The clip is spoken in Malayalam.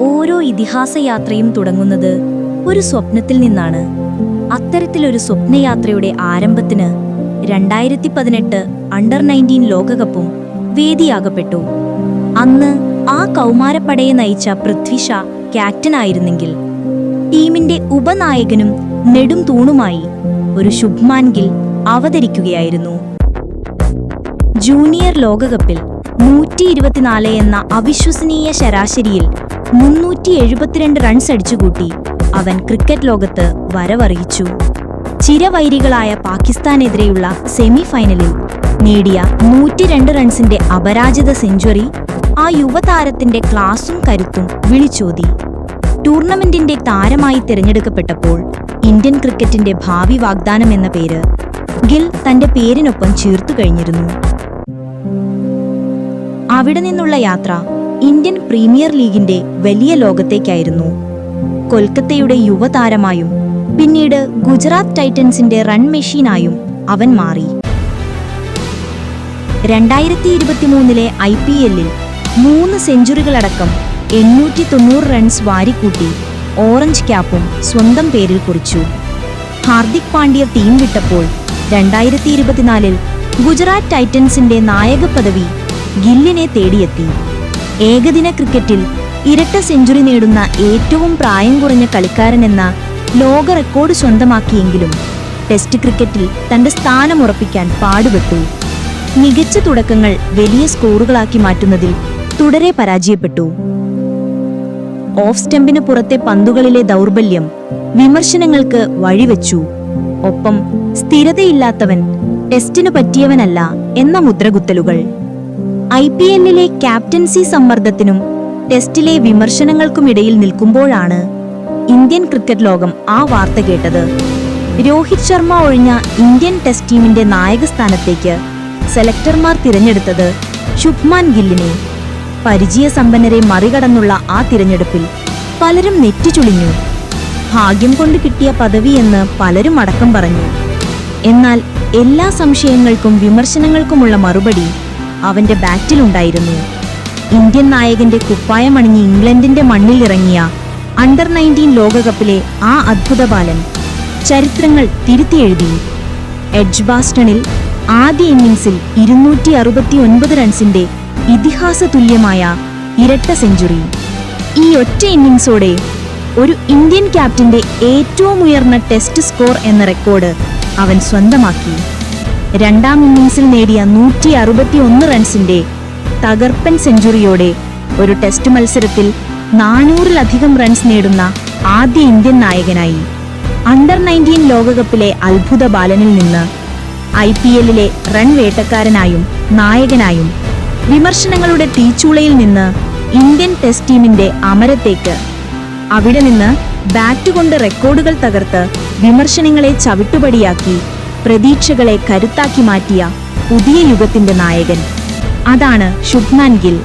ഓരോ ഇതിഹാസ യാത്രയും തുടങ്ങുന്നത് ഒരു സ്വപ്നത്തിൽ നിന്നാണ്. അത്തരത്തിലൊരു സ്വപ്നയാത്രയുടെ ആരംഭത്തിന് രണ്ടായിരത്തി പതിനെട്ട് അണ്ടർ നയന്റീൻ ലോകകപ്പും വേദിയാകപ്പെട്ടു. അന്ന് ആ കൗമാരപ്പടയെ നയിച്ച പൃഥ്വി ഷാ ക്യാപ്റ്റനായിരുന്നെങ്കിൽ ടീമിന്റെ ഉപനായകനും നെടും തൂണുമായി ഒരു ശുഭ്മാൻ ഗിൽ അവതരിക്കുകയായിരുന്നു. ജൂനിയർ ലോകകപ്പിൽ നൂറ്റി ഇരുപത്തിനാല് എന്ന അവിശ്വസനീയ ശരാശരിയിൽ മുന്നൂറ്റി എഴുപത്തിരണ്ട് റൺസ് അടിച്ചുകൂട്ടി അവൻ ക്രിക്കറ്റ് ലോകത്ത് വരവറിയിച്ചു. ചിരവൈരികളായ പാകിസ്ഥാനെതിരെയുള്ള സെമി ഫൈനലിൽ നേടിയ നൂറ്റിരണ്ട് റൺസിന്റെ അപരാജിത സെഞ്ചുറി ആ യുവതാരത്തിന്റെ ക്ലാസും കരുത്തും വിളിച്ചോതി. ടൂർണമെന്റിന്റെ താരമായി തിരഞ്ഞെടുക്കപ്പെട്ടപ്പോൾ ഇന്ത്യൻ ക്രിക്കറ്റിന്റെ ഭാവി വാഗ്ദാനം എന്ന പേര് ഗിൽ തന്റെ പേരിനൊപ്പം ചേർത്തു കഴിഞ്ഞിരുന്നു. അവിടെ നിന്നുള്ള യാത്ര ഇന്ത്യൻ പ്രീമിയർ ലീഗിന്റെ വലിയ ലോകത്തേക്കായിരുന്നു. കൊൽക്കത്തയുടെ യുവതാരമായും പിന്നീട് ഗുജറാത്ത് ടൈറ്റൻസിന്റെ റൺ മെഷീനായും അവൻ മാറി. രണ്ടായിരത്തി ഇരുപത്തിമൂന്നിലെ ഐ പി എല്ലിൽ മൂന്ന് സെഞ്ചുറികളടക്കം എണ്ണൂറ്റി തൊണ്ണൂറ് റൺസ് വാരിക്കൂട്ടി. ഓറഞ്ച് ക്യാപ്പും സ്വന്തം പേരിൽ കുറിച്ചു. ഹാർദിക് പാണ്ഡ്യ ടീം വിട്ടപ്പോൾ രണ്ടായിരത്തി ഇരുപത്തിനാലിൽ ഗുജറാത്ത് ടൈറ്റൻസിന്റെ നായക പദവി ഗില്ലിനെ തേടിയെത്തി. ഏകദിന ക്രിക്കറ്റിൽ ഇരട്ട സെഞ്ചുറി നേടുന്ന ഏറ്റവും പ്രായം കുറഞ്ഞ കളിക്കാരനെന്ന ലോക റെക്കോർഡ് സ്വന്തമാക്കിയെങ്കിലും ടെസ്റ്റ് ക്രിക്കറ്റിൽ തന്റെ സ്ഥാനം ഉറപ്പിക്കാൻ പാടുപെട്ടു. മികച്ച തുടക്കങ്ങൾ വലിയ സ്കോറുകളാക്കി മാറ്റുന്നതിൽ തുടരെ പരാജയപ്പെട്ടു. ഓഫ് സ്റ്റെമ്പിന് പുറത്തെ പന്തുകളിലെ ദൗർബല്യം വിമർശനങ്ങൾക്ക് വഴിവെച്ചു. ഒപ്പം സ്ഥിരതയില്ലാത്തവൻ ടെസ്റ്റിനു പറ്റിയവനല്ല എന്ന മുദ്രകുത്തലുകൾ. ഐ പി എല്ലിലെ ക്യാപ്റ്റൻസി സമ്മർദ്ദത്തിനും ടെസ്റ്റിലെ വിമർശനങ്ങൾക്കുമിടയിൽ നിൽക്കുമ്പോഴാണ് ഇന്ത്യൻ ക്രിക്കറ്റ് ലോകം ആ വാർത്ത കേട്ടത്. രോഹിത് ശർമ്മ ഒഴിഞ്ഞ ഇന്ത്യൻ ടെസ്റ്റ് ടീമിന്റെ നായക സ്ഥാനത്തേക്ക് സെലക്ടർമാർ തിരഞ്ഞെടുത്തത് ശുഭ്മാൻ ഗില്ലിനെ. പരിചയസമ്പന്നരെ മറികടന്നുള്ള ആ തിരഞ്ഞെടുപ്പിൽ പലരും നെറ്റിച്ചുളിഞ്ഞു ഭാഗ്യം കൊണ്ട് കിട്ടിയ പദവിയെന്ന് പലരും അടക്കം പറഞ്ഞു. എന്നാൽ എല്ലാ സംശയങ്ങൾക്കും വിമർശനങ്ങൾക്കുമുള്ള മറുപടി അവന്റെ ബാറ്റിലുണ്ടായിരുന്നു. ഇന്ത്യൻ നായകന്റെ കുപ്പായമണിഞ്ഞ് ഇംഗ്ലണ്ടിന്റെ മണ്ണിൽ ഇറങ്ങിയ അണ്ടർ നയന്റീൻ ലോകകപ്പിലെ ആ അദ്ഭുത ബാലൻ ചരിത്രങ്ങൾ തിരുത്തിയെഴുതി എഡ്ജ് ബാസ്റ്റണിൽ ആദ്യ ഇന്നിംഗ്സിൽ ഇരുന്നൂറ്റി അറുപത്തി ഒൻപത് റൺസിന്റെ ഇതിഹാസ തുല്യമായ ഇരട്ട സെഞ്ചുറി. ഈ ഒറ്റ ഇന്നിംഗ്സോടെ ഒരു ഇന്ത്യൻ ക്യാപ്റ്റന്റെ ഏറ്റവും ഉയർന്ന ടെസ്റ്റ് സ്കോർ എന്ന റെക്കോർഡ് അവൻ സ്വന്തമാക്കി. രണ്ടാം ഇന്നിംഗ്സിൽ നേടിയ നൂറ്റി അറുപത്തി ഒന്ന് റൺസിന്റെ തകർപ്പൻ സെഞ്ചുറിയോടെ ഒരു ടെസ്റ്റ് മത്സരത്തിൽ നാനൂറിലധികം റൺസ് നേടുന്ന ആദ്യ ഇന്ത്യൻ നായകനായി. അണ്ടർ നയന്റീൻ ലോകകപ്പിലെ അത്ഭുത ബാലനിൽ നിന്ന് ഐ പി എല്ലിലെ റൺ വേട്ടക്കാരനായും നായകനായും വിമർശനങ്ങളുടെ തീച്ചൂളയിൽ നിന്ന് ഇന്ത്യൻ ടെസ്റ്റ് ടീമിന്റെ അമരത്തേക്ക്. അവിടെ നിന്ന് ബാറ്റ് കൊണ്ട് റെക്കോർഡുകൾ തകർത്ത് വിമർശനങ്ങളെ ചവിട്ടുപടിയാക്കി പ്രതീക്ഷകളെ കരുത്താക്കി മാറ്റിയ പുതിയ യുഗത്തിന്റെ നായകൻ. അതാണ് ശുഭ്മാൻ ഗിൽ.